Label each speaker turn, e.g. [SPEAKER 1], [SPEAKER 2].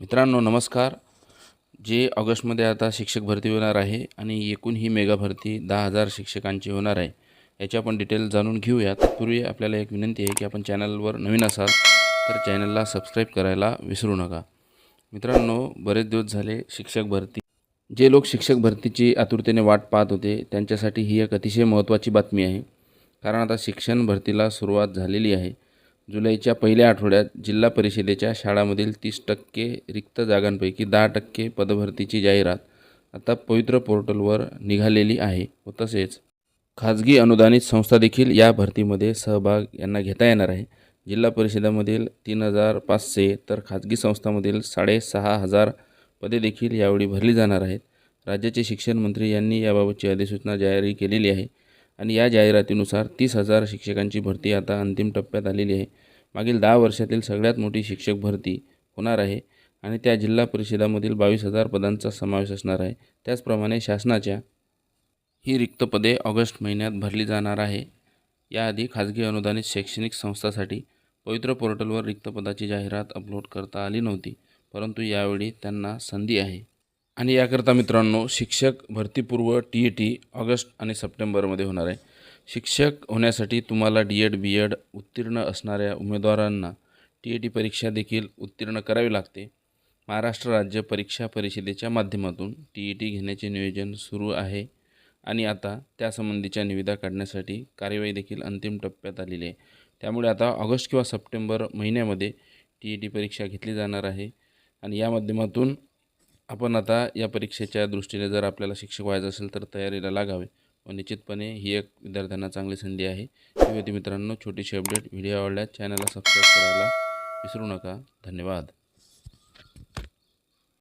[SPEAKER 1] मित्रांनो नमस्कार. जे ऑगस्टमध्ये आता शिक्षक भरती होणार आहे आणि एकूण ही मेगा भरती दहा हजार शिक्षकांची होणार आहे याची आपण डिटेल जाणून घेऊया तत्पूर्वी आपल्याला एक विनंती आहे की आपण चॅनलवर नवीन असाल तर चॅनलला सबस्क्राईब करायला विसरू नका. मित्रांनो बरेच दिवस झाले शिक्षक भरती जे लोक शिक्षक भरतीची आतुरतेने वाट पाहत होते त्यांच्यासाठी ही एक अतिशय महत्त्वाची बातमी आहे. कारण आता शिक्षण भरतीला सुरुवात झालेली आहे. जुलैच्या पहिल्या आठवड्यात जिल्हा परिषदेच्या शाळांमधील तीस टक्के रिक्त जागांपैकी दहा टक्के पदभरतीची जाहिरात आता पवित्र पोर्टलवर निघालेली आहे व तसेच खाजगी अनुदानित संस्था देखील या भरतीमध्ये सहभाग यांना घेता येणार आहे. जिल्हा परिषदामधील तीन हजार पाचशे तर खाजगी संस्थांमधील साडेसहा हजार पदे देखील यावेळी भरली जाणार आहेत. राज्याचे शिक्षण मंत्री यांनी याबाबतची अधिसूचना जारी केलेली आहे. आणि या जाहिरातीनुसार तीस हजार शिक्षकांची भरती आता अंतिम टप्प्यात आलेली आहे. मागील दहा वर्षातील सगळ्यात मोठी शिक्षक भरती होणार आहे आणि त्या जिल्हा परिषदामधील बावीस हजार पदांचा समावेश असणार आहे. त्याचप्रमाणे शासनाच्या ही रिक्त पदे ऑगस्ट महिन्यात भरली जाणार आहे. याआधी खाजगी अनुदानित शैक्षणिक संस्थांसाठी पवित्र पोर्टलवर रिक्त पदाची जाहिरात अपलोड करता आली नव्हती परंतु यावेळी त्यांना संधी आहे. आणि याकरता मित्रांनो शिक्षक भरतीपूर्व टी ई टी ऑगस्ट आणि सप्टेंबरमध्ये होणार आहे. शिक्षक होण्यासाठी तुम्हाला डी एड बी एड उत्तीर्ण असणाऱ्या उमेदवारांना टी ई टी परीक्षा देखील उत्तीर्ण करावी लागते. महाराष्ट्र राज्य परीक्षा परिषदेच्या माध्यमातून टी ई टी घेण्याचे नियोजन सुरू आहे आणि आता त्यासंबंधीच्या निविदा काढण्यासाठी कार्यवाही देखील अंतिम टप्प्यात आलेली आहे. त्यामुळे आता ऑगस्ट किंवा सप्टेंबर महिन्यामध्ये टी ई टी परीक्षा घेतली जाणार आहे आणि या माध्यमातून आपण आता या परीक्षेच्या दृष्टीने जर आपल्याला शिक्षक व्हायचं असेल तर तयारीला लागावे. व निश्चितपणे ही एक विद्यार्थ्यांना चांगली संधी आहे. विद्यार्थी मित्रांनो छोटीशी अपडेट व्हिडिओ आवडल्यास चॅनलला सबस्क्राईब करायला विसरू नका. धन्यवाद.